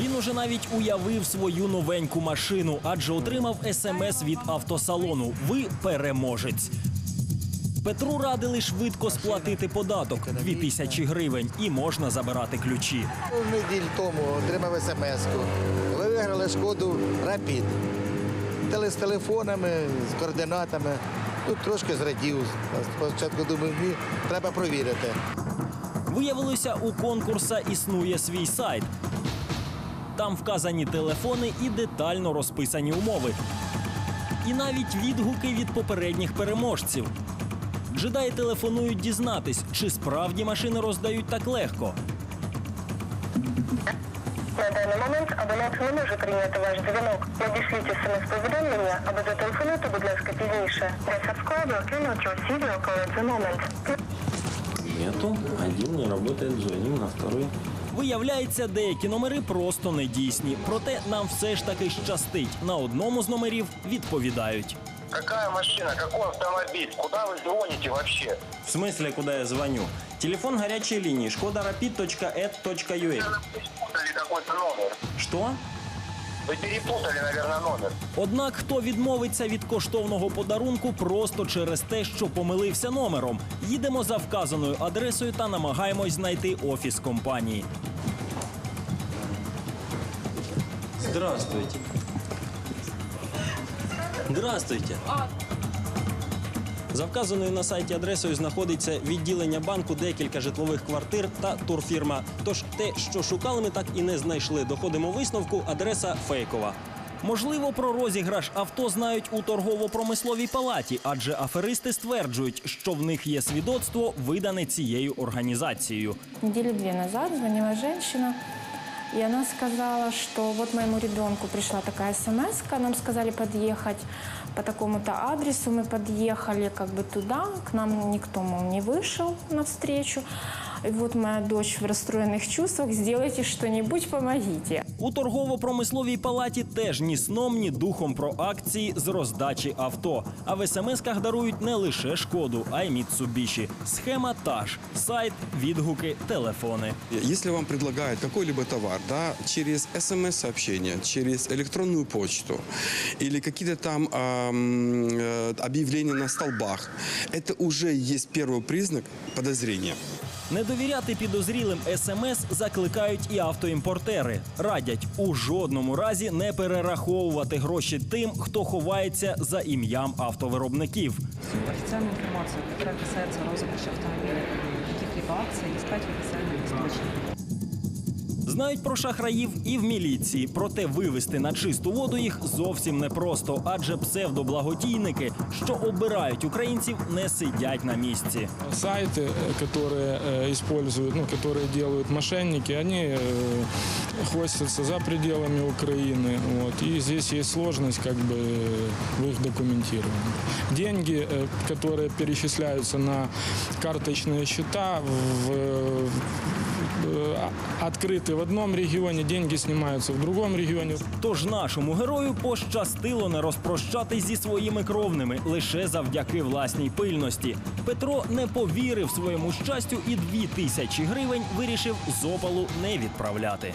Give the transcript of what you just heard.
Він уже навіть уявив свою новеньку машину, адже отримав смс від автосалону. Ви переможець. Петру радили швидко сплатити податок 2000 гривень і можна забирати ключі. Неділь тому отримав смс-ку. Ви виграли шкоду Рапід. Теле з телефонами, з координатами. Тут трошки зрадів. Спочатку думав, ні, треба провірити. Виявилося, у конкурса існує свій сайт. Там вказані телефони і детально розписані умови. І навіть відгуки від попередніх переможців. Джедаї телефонують дізнатись, чи справді машини роздають так легко. На даний момент абонент не може прийняти ваш дзвінок. Надішліть смс-повідомлення або зателефонуйте, будь ласка, пізніше. Subscriber cannot receive your call at. Нету. Один не работает, звоним на второй. Виявляється, деякі номери просто недійсні. Проте нам все ж таки щастить. На одному з номерів відповідають. Какая машина, какой автомобиль? Куда вы звоните вообще? В смысле, куда я звоню? Телефон горячей линии шкода-rapid.ed.ua. Вы перепутали какой-то номер. Что? Вы перепутали, наверное, номер. Однак хто відмовиться від коштовного подарунку просто через те, що помилився номером. Їдемо за вказаною адресою та намагаємось знайти офіс компанії. Здравствуйте. Здравствуйте. За вказаною на сайті адресою знаходиться відділення банку, декілька житлових квартир та турфірма. Тож те, що шукали, ми так і не знайшли. Доходимо висновку, адреса фейкова. Можливо, про розіграш авто знають у торгово-промисловій палаті, адже аферисти стверджують, що в них є свідоцтво, видане цією організацією. Недели две назад звонила женщина, и она сказала, что вот моему ребенку пришла такая смс нам сказали подъехать по такому-то адресу, мы подъехали как бы туда, к нам никто, мол, не вышел навстречу. И вот моя дочь в расстроенных чувствах, сделайте что-нибудь, помогите. У торгово-промисловій палаті теж ні сном, ні духом про акції з роздачі авто. А в смс-ках дарують не лише шкоду, а й Міцубіші. Схема та ж: сайт, відгуки, телефони. Если вам предлагают какой-либо товар, да, через смс-сообщение, через электронную почту или какие-то там ам, э, объявления на столбах, это уже есть первый признак подозрения. Не довіряти підозрілим смс закликають і автоімпортери. Радять у жодному разі не перераховувати гроші тим, хто ховається за ім'ям автовиробників. Офіційна інформація, яка касається розвитку автомобілів, яких либо акций, искать в офіційних источнике. Знають про шахраїв і в міліції, проте вивести на чисту воду їх зовсім непросто, адже псевдоблагодійники, що обирають українців, не сидять на місці. сайты, э, которые э, используют, ну, которые делают мошенники, они э, хвостятся за пределами Украины. Вот, и здесь есть сложность как бы в их документировании. Деньги, э, которые перечисляются на карточные счета, в, э, открыты в одном регионе, деньги снимаются в другом регионе. Тож нашому герою пощастило не розпрощатись зі своїми кровними лише завдяки власній пильності. Петро не повірив своєму щастю і дві тисячі гривень вирішив з опалу не відправляти.